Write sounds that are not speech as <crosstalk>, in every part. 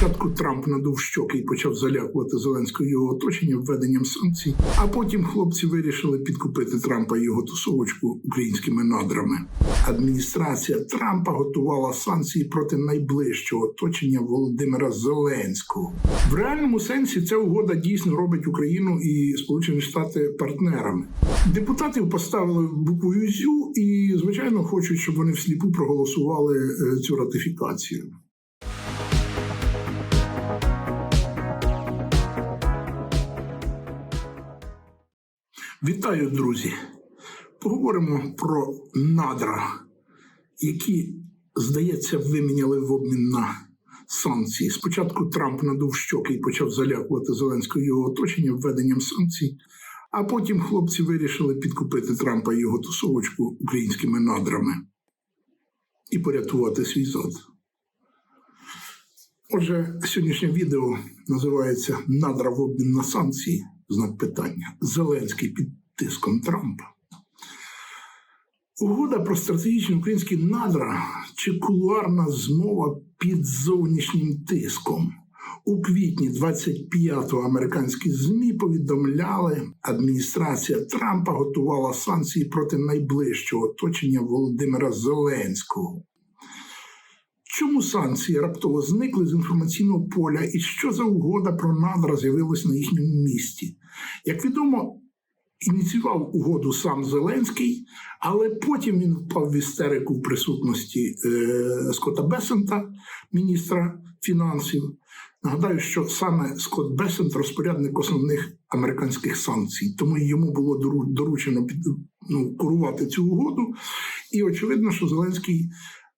Спочатку Трамп надув щоки і почав залякувати Зеленського його оточення введенням санкцій. А потім хлопці вирішили підкупити Трампа і його тусовочку українськими надрами. Адміністрація Трампа готувала санкції проти найближчого оточення Володимира Зеленського. В реальному сенсі ця угода дійсно робить Україну і Сполучені Штати партнерами. Депутатів поставили буквою зю і, звичайно, хочуть, щоб вони всліпу проголосували е, цю ратифікацію. Вітаю, друзі! Поговоримо про надра, які, здається, виміняли в обмін на санкції. Спочатку Трамп надув щоки і почав залякувати Зеленського його оточення введенням санкцій, а потім хлопці вирішили підкупити Трампа і його тусовочку українськими надрами і порятувати свій зад. Отже, сьогоднішнє відео називається Надра в обмін на санкції. Знак питання. Зеленський під тиском Трампа. Угода про стратегічні українські надра чи кулуарна змова під зовнішнім тиском. У квітні 25-го американські ЗМІ повідомляли, адміністрація Трампа готувала санкції проти найближчого оточення Володимира Зеленського. Чому санкції раптово зникли з інформаційного поля, і що за угода про надра з'явилась на їхньому місці? Як відомо, ініціював угоду сам Зеленський, але потім він впав в істерику в присутності е, Скотта Бесента, міністра фінансів. Нагадаю, що саме Скотт Бесент розпорядник основних американських санкцій, тому йому було дору- доручено ну, курувати цю угоду. І очевидно, що Зеленський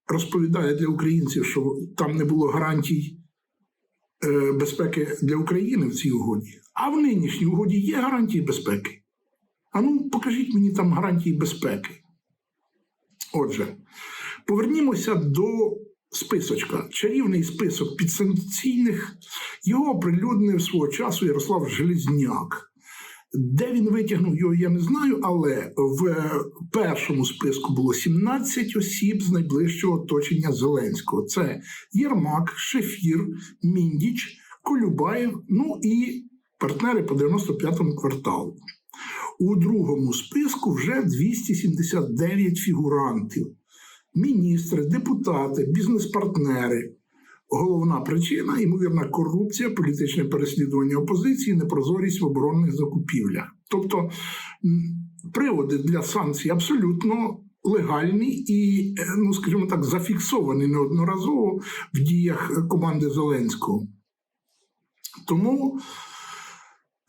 розповідає для українців, що там не було гарантій е, безпеки для України в цій угоді. А в нинішній угоді є гарантії безпеки. А ну, покажіть мені там гарантії безпеки. Отже, повернімося до списочка. Чарівний список підсанкційних. Його оприлюднив свого часу Ярослав Железняк. Де він витягнув його, я не знаю, але в першому списку було 17 осіб з найближчого оточення Зеленського. Це Єрмак, Шефір, Міндіч, Колюбаєв, ну і партнери по 95-му кварталу. У другому списку вже 279 фігурантів: міністри, депутати, бізнес-партнери. Головна причина ймовірна корупція, політичне переслідування опозиції, непрозорість в оборонних закупівлях. Тобто приводи для санкцій абсолютно легальні і, е, ну скажімо так, зафіксовані неодноразово в діях команди Зеленського. Тому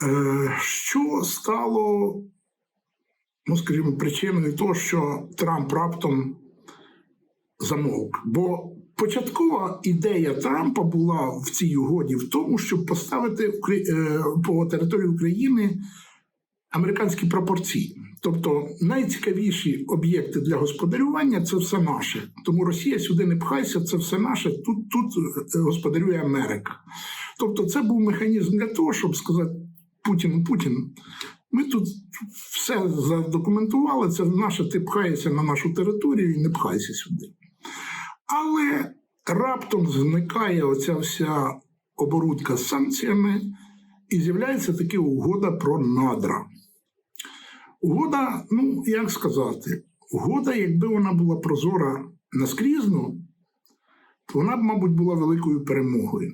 е, що стало, ну скажімо, причиною того, що Трамп раптом замовк? Бо початкова ідея Трампа була в цій угоді в тому, щоб поставити е, по території України американські пропорції. Тобто найцікавіші об'єкти для господарювання це все наше. Тому Росія сюди не пхайся, це все наше. Тут, тут е, господарює Америка. Тобто, це був механізм для того, щоб сказати Путіну, Путін, ми тут все задокументували, це наше, ти пхаєшся на нашу територію і не пхайся сюди. Але раптом зникає оця вся оборудка з санкціями, і з'являється таки угода про надра. Угода, ну як сказати, угода, якби вона була прозора наскрізно, то вона б, мабуть, була великою перемогою.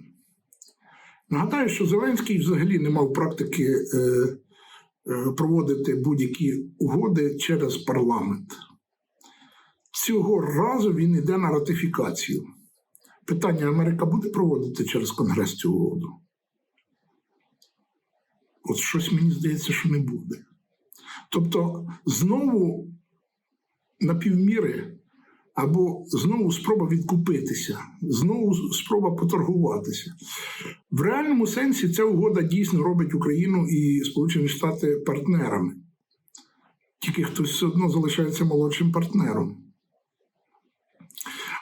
Нагадаю, що Зеленський взагалі не мав практики е, е, проводити будь-які угоди через парламент. Цього разу він йде на ратифікацію. Питання: Америка буде проводити через Конгрес цю угоду? От щось мені здається, що не буде. Тобто, знову на півміри, або знову спроба відкупитися, знову спроба поторгуватися. В реальному сенсі ця угода дійсно робить Україну і Сполучені Штати партнерами. Тільки хтось все одно залишається молодшим партнером.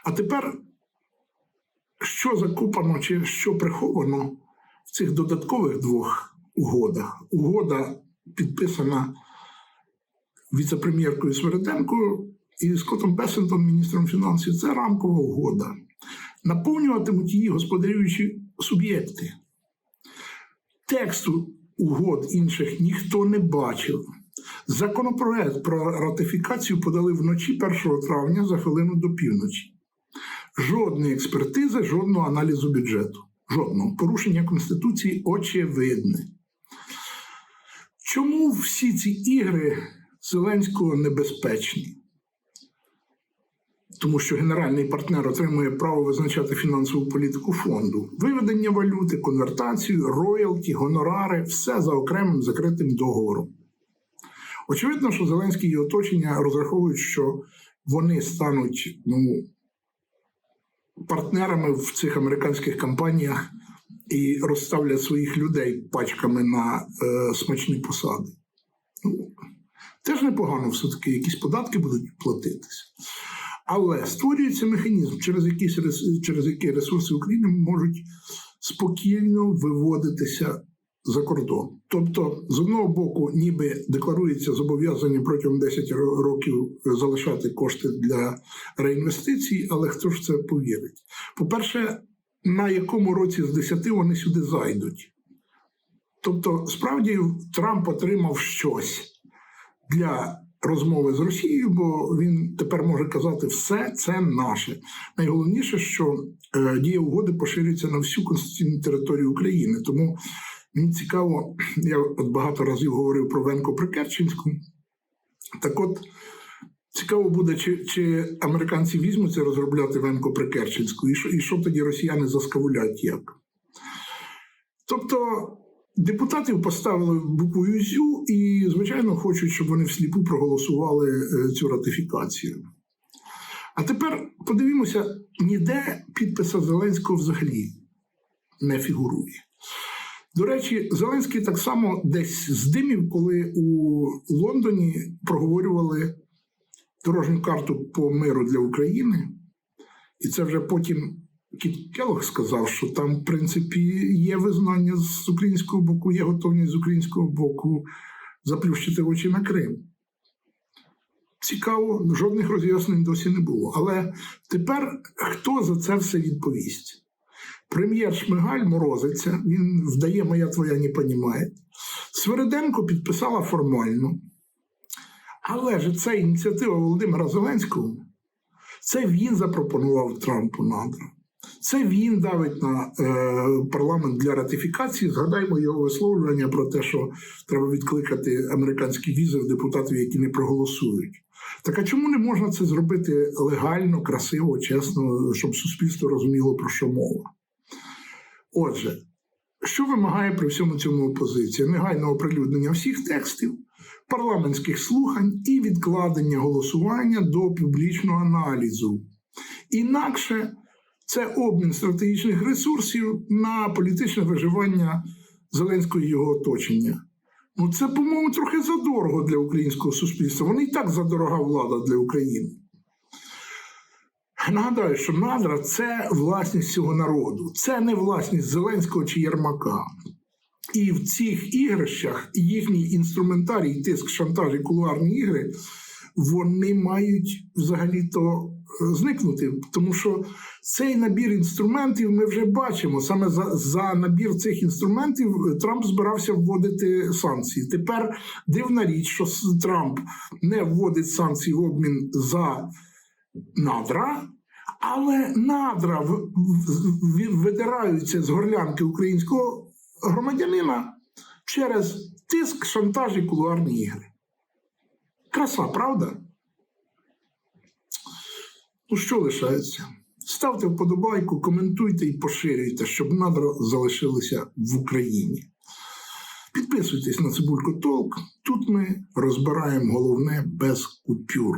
А тепер, що закупано чи що приховано в цих додаткових двох угодах? Угода підписана віце-прем'єркою Свериденко і Скоттом Бесентом, міністром фінансів. Це рамкова угода. Наповнюватимуть її господарюючі суб'єкти. Тексту угод інших ніхто не бачив. Законопроект про ратифікацію подали вночі 1 травня за хвилину до півночі. Жодної експертизи, жодного аналізу бюджету. Жодного порушення Конституції очевидне. Чому всі ці ігри Зеленського небезпечні? Тому що генеральний партнер отримує право визначати фінансову політику фонду, виведення валюти, конвертацію, роялті, гонорари все за окремим закритим договором. Очевидно, що Зеленський і оточення розраховують, що вони стануть ну, партнерами в цих американських компаніях і розставлять своїх людей пачками на е, смачні посади. Ну, теж непогано, все-таки якісь податки будуть платитися. Але створюється механізм, через, рес- через який ресурси України можуть спокійно виводитися за кордон. Тобто, з одного боку, ніби декларується зобов'язання протягом 10 років залишати кошти для реінвестицій, але хто ж це повірить? По-перше, на якому році з 10 вони сюди зайдуть? Тобто, справді Трамп отримав щось для розмови з Росією, бо він тепер може казати, все це наше. Найголовніше, що е, дія угоди поширюється на всю конституційну територію України. Тому мені цікаво, <clears throat> я от багато разів говорив про Венко Прикерченську. Так от. Цікаво буде, чи, чи американці візьмуться розробляти Венко Прикерченську, і що, і що тоді росіяни заскавулять як. Тобто депутатів поставили букву ЮЗЮ і, звичайно, хочуть, щоб вони всліпу проголосували е, цю ратифікацію. А тепер подивімося, ніде підписа Зеленського взагалі не фігурує. До речі, Зеленський так само десь здимів, коли у Лондоні проговорювали дорожню карту по миру для України, і це вже потім Кіт Келлог сказав, що там, в принципі, є визнання з українського боку, є готовність з українського боку заплющити очі на Крим. Цікаво, жодних роз'яснень досі не було. Але тепер хто за це все відповість? Прем'єр Шмигаль морозиться, він вдає, моя твоя не понімає. Свериденко підписала формально. Але ж це ініціатива Володимира Зеленського. Це він запропонував Трампу надра. Це він давить на е, парламент для ратифікації. Згадаймо його висловлювання про те, що треба відкликати американські візи в депутатів, які не проголосують. Так а чому не можна це зробити легально, красиво, чесно, щоб суспільство розуміло, про що мова? Отже, що вимагає при всьому цьому опозиція? Негайного оприлюднення всіх текстів, парламентських слухань і відкладення голосування до публічного аналізу. Інакше це обмін стратегічних ресурсів на політичне виживання Зеленського і його оточення. Ну, це, по-моєму, трохи задорого для українського суспільства. Вони і так задорога влада для України. Нагадаю, що надра це власність цього народу, це не власність Зеленського чи Єрмака. І в цих ігрищах їхній інструментарій, тиск, шантаж і кулуарні ігри, вони мають взагалі-то е, зникнути. Тому що цей набір інструментів ми вже бачимо. Саме за, за набір цих інструментів е, Трамп збирався вводити санкції. Тепер дивна річ, що Трамп не вводить санкції в обмін за надра. Але надра видираються з горлянки українського громадянина через тиск, шантаж і кулуарні ігри. Краса, правда? Ну, що лишається? Ставте вподобайку, коментуйте і поширюйте, щоб надра залишилися в Україні. Підписуйтесь на Цибулько Толк. Тут ми розбираємо головне без купюр.